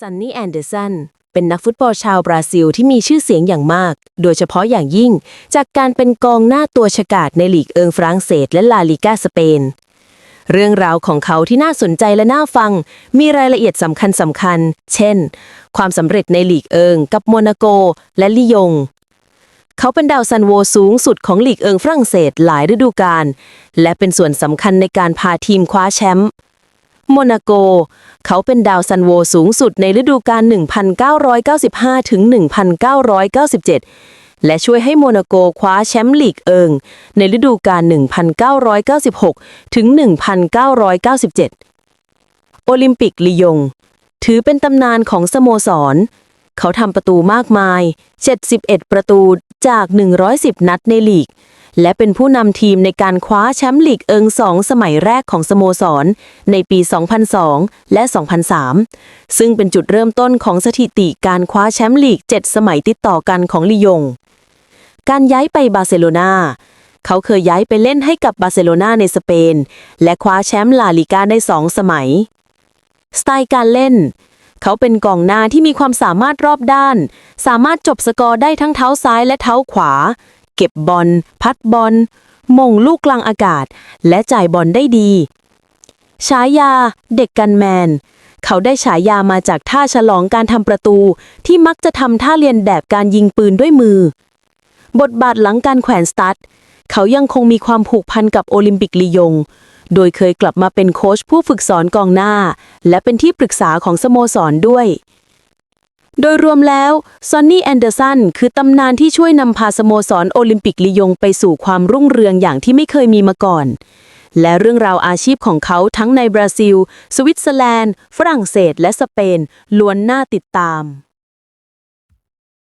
ซันนี่แอนเดอร์สันเป็นนักฟุตบอลชาวบราซิลที่มีชื่อเสียงอย่างมาก โดยเฉพาะอย่างยิ่ง จากการเป็นกองหน้าตัวฉกาจในลีกเอิงฝรั่งเศสและลาลิกาสเปน เรื่องราวของเขาที่น่าสนใจและน่าฟัง มีรายละเอียดสำคัญสำคัญ เช่น ความสำเร็จในลีกเอิงกับโมนาโกและลียง เขาเป็นดาวซันโวสูงสุดของลีกเอิงฝรั่งเศสหลายฤดูกาลและเป็นส่วนสำคัญในการพาทีมคว้าแชมป์ โมนาโก เขาเป็นดาวซันโวสูงสุดในฤดูกาล 1995 ถึง 1997 และช่วยให้โมนาโกคว้าแชมป์ลีกเอิง ในฤดูกาล 1996 ถึง 1997 โอลิมปิกลียง ถือเป็นตำนานของสโมสร เขาทำประตูมากมาย 71 ประตูจาก 110 นัดในลีก และเป็นผู้นำทีมในการคว้าแชมป์ลีกเอิงสองสมัยแรกของสโมสร ในปี 2002 และ 2003 ซึ่งเป็นจุดเริ่มต้นของสถิติการคว้าแชมป์ลีก 7 สมัยติดต่อกันของลียง การย้ายไปบาร์เซโลนาเขาเคยย้ายไปเล่นให้กับบาร์เซโลนาในสเปน และคว้าแชมป์ลาลิกาได้สองสมัย สไตล์การเล่น เขาเป็นกองหน้าที่มีความสามารถรอบด้าน สามารถจบสกอร์ได้ทั้งเท้าซ้ายและเท้าขวา เก็บบอลพัดบอลมงลูกกลางอากาศ และจ่ายบอลได้ดีฉายา เด็กกันแมน เขาได้ฉายามาจากท่าฉลองการทำประตู ที่มักจะทำท่าเรียนแบบการยิงปืนด้วยมือ บทบาทหลังการแขวนสตัดเขายังคงมีความผูกพันกับโอลิมปิกลียง โดยเคยกลับมาเป็นโค้ชผู้ฝึกสอนกองหน้า และเป็นที่ปรึกษาของสโมสรด้วย โดยรวมแล้วซอนนี่แอนเดอร์สันคือตำนานที่ช่วยนำพาสโมสรโอลิมปิกลียงไปสู่ความรุ่งเรืองอย่างที่ไม่เคยมีมาก่อน และเรื่องราวอาชีพของเขาทั้งในบราซิล สวิตเซอร์แลนด์ ฝรั่งเศส และสเปนล้วนน่าติดตาม